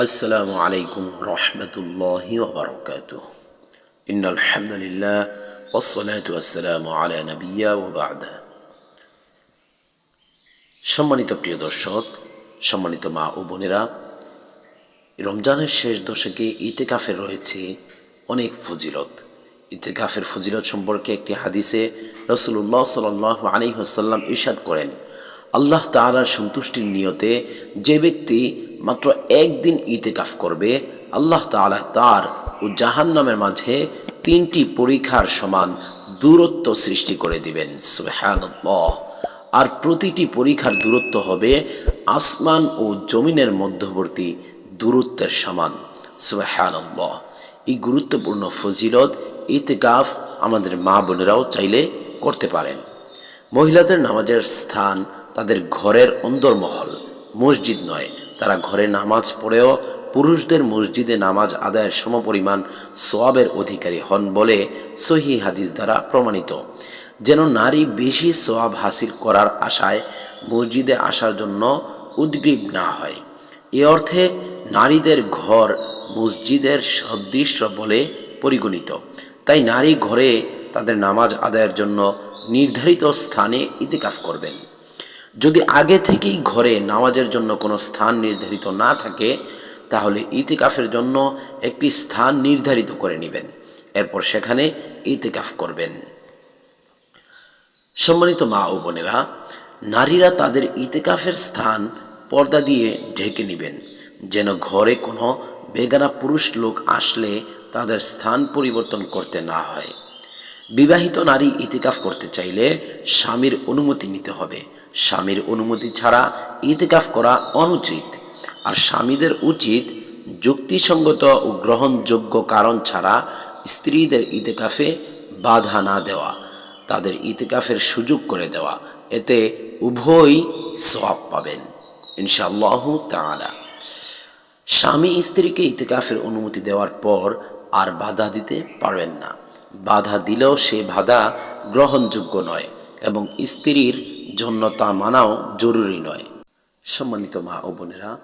আসসালামু আলাইকুম রহমতুল্লাহ ওবরকাত ইন আলহামদুলিল্লাহ ওসলাত আসসালামু আলা নবিয়া ওবাদ সম্মানিত প্রিয় দর্শক, সম্মানিত মা ও বোনেরা, রমজানের শেষ দশকে ইতেকাফের রয়েছে অনেক ফজিলত। ইতেকাফের ফজিলত সম্পর্কে একটি হাদিসে রসুল্লাহ সাল আলী হাসাল্লাম ইসাদ করেন, আল্লাহ তাহার সন্তুষ্টির নিয়তে যে ব্যক্তি মাত্র একদিন ইতেকাফ করবে, আল্লাহ তাআলা তার ও জাহান্নামের মাঝে তিনটি পরীক্ষার সমান দূরত্ব সৃষ্টি করে দিবেন আর প্রতিটি পরীক্ষার দূরত্ব হবে আসমান ও জমিনের মধ্যবর্তী দূরত্বের সমান, সুবহানাল্লাহ। এই গুরুত্বপূর্ণ ফজিলত ইতেকাফ আমাদের মা বোনেরাও চাইলে করতে পারেন। মহিলাদের নামাজের স্থান তাদের ঘরের অন্দরমহল মসজিদ নয় তারা ঘরে নামাজ পড়েও পুরুষদের মসজিদে নামাজ আদায়ের সমপরিমাণ সোয়াবের অধিকারী হন বলে সহি হাদিস দ্বারা প্রমাণিত। যেন নারী বেশি সোয়াব হাসিল করার আশায় মসজিদে আসার জন্য উদ্গ্রীব না হয়। এ অর্থে নারীদের ঘর মসজিদের সদৃশ্য বলে পরিগণিত। তাই নারী ঘরে তাদের নামাজ আদায়ের জন্য নির্ধারিত স্থানে ইতিকাফ করবেন। যদি আগে থেকেই ঘরে নামাজের জন্য কোনো স্থান নির্ধারিত না থাকে, তাহলে ইতিকাফের জন্য একটি স্থান নির্ধারিত করে নেবেন। এরপর সেখানে ইতিকাফ করবেন। সম্মানিত মা ও বোনেরা, নারীরা তাদের ইতিকাফের স্থান পর্দা দিয়ে ঢেকে নেবেন, যেন ঘরে কোনো বেগানা পুরুষ লোক আসলে তাদের স্থান পরিবর্তন করতে না হয়। বিবাহিত নারী ইতিকাফ করতে চাইলে স্বামীর অনুমতি নিতে হবে। স্বামীর অনুমতি ছাড়া ইতিকাফ করা অনুচিত। আর স্বামীদের উচিত যুক্তিসঙ্গত ও গ্রহণযোগ্য কারণ ছাড়া স্ত্রীদের ইতিকাফে বাধা না দেওয়া, তাদের ইতিকাফের সুযোগ করে দেওয়া। এতে উভয়ই সওয়াব পাবেন, ইনশাআল্লাহ তাআলা। স্বামী স্ত্রীকে ইতিকাফের অনুমতি দেওয়ার পর আর বাধা দিতে পারবেন না। বাধা দিলেও সে বাধা গ্রহণযোগ্য নয় এবং স্ত্রীর জন্য তা মানাও জরুরি নয়। সম্মানিত মা ও বোনেরা,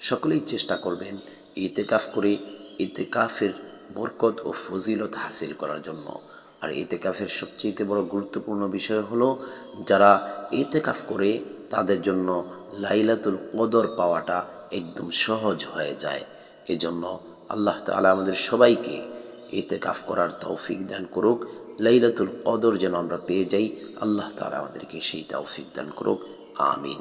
সকলেই চেষ্টা করবেন ইতেকাফ করে ইতেকাফের বরকত ও ফজিলত হাসিল করার জন্য। আর ইতেকাফের সবচেয়ে বড় গুরুত্বপূর্ণ বিষয় হলো, যারা ইতেকাফ করে, তাদের জন্য লাইলাতুল কদর পাওয়াটা একদম সহজ হয়ে যায়। এজন্য আল্লাহ তাআলা আমাদের সবাইকে ইতেকাফ করার তৌফিক দান করুক। লাইলাতুল কদর যেন আমরা পেয়ে যাই আল্লাহ তারা আমাদেরকে সেই তৌফিক দান করুক আমিন।